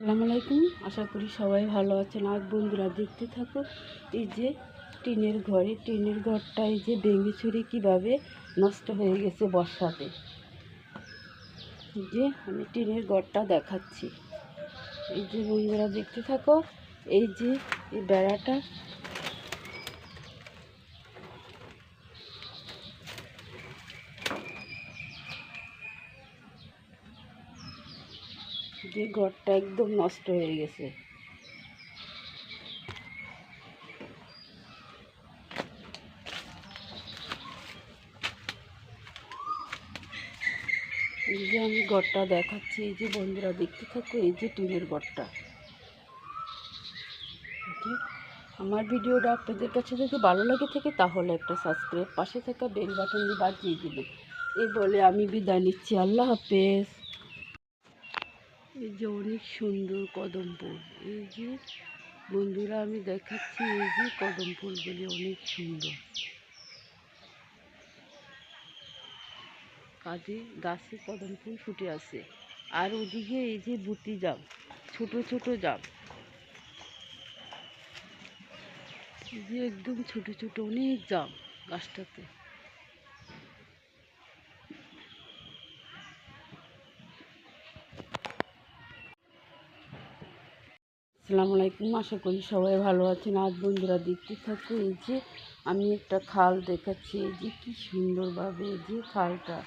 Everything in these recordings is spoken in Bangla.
আসসালামু আলাইকুম। আশা করি সবাই ভালো আছেন। আর বন্ধুরা, দেখতে থাকো, এই যে টিনের ঘরে, টিনের ঘরটা এই যে ভেঙে ছুরি কীভাবে নষ্ট হয়ে গেছে বর্ষাতে। যে আমি টিনের ঘরটা দেখাচ্ছি। এই যে বন্ধুরা, দেখতে থাকো, এই যে এই বেড়াটা যে ঘরটা একদম নষ্ট হয়ে গেছে। এই যে আমি ঘরটা দেখাচ্ছি, এই যে বন্ধুরা দেখতে থাকো, এই যে টিনের ঘরটা। আমার ভিডিওটা আপনাদের কাছে যদি ভালো লাগে থাকে, তাহলে একটা সাবস্ক্রাইব পাশে থাকা বেল বাটন দিয়ে বাজিয়ে দিবেন। এই বলে আমি বিদায় নিচ্ছি। আল্লাহ হাফেজ। এই যে অনেক সুন্দর কদম ফুল এই যে বন্ধুরা, আমি দেখাচ্ছি এই যে কদম ফুলগুলি অনেক সুন্দর। কাজে গাছে কদম ফুল ফুটে আছে। আর ওদিকে এই যে বুটি জাম, ছোট ছোট জাম। যে একদম ছোট ছোট অনেক জাম গাছটাতে। আসসালামু আলাইকুম। আশা করি সবাই ভালো আছেন। আজ বন্ধুরা দেখতে থাকো, এই যে আমি একটা খাল দেখাচ্ছি। এই যে কি সুন্দরভাবে এই যে খালটা।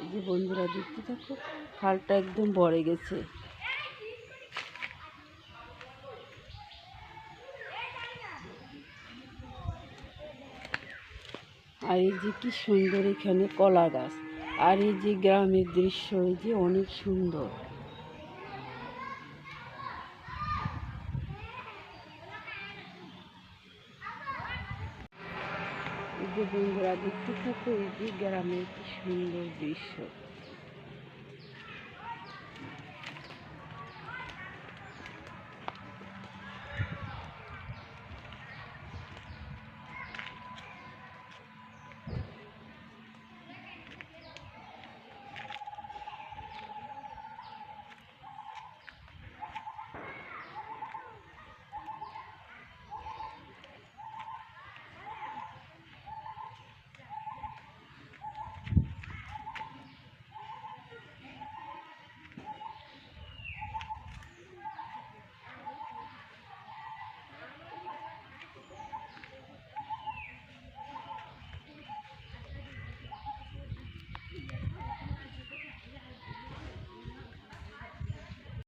এই যে বন্ধুরা দেখতে থাকো, খালটা একদম ভরে গেছে। আর এই যে কি সুন্দর এখানে কলা গাছ। আর এই যে গ্রামের দৃশ্য, এই যে অনেক সুন্দর। বন্ধুরা দেখতে থাকো এই যে গ্রামের কি সুন্দর দৃশ্য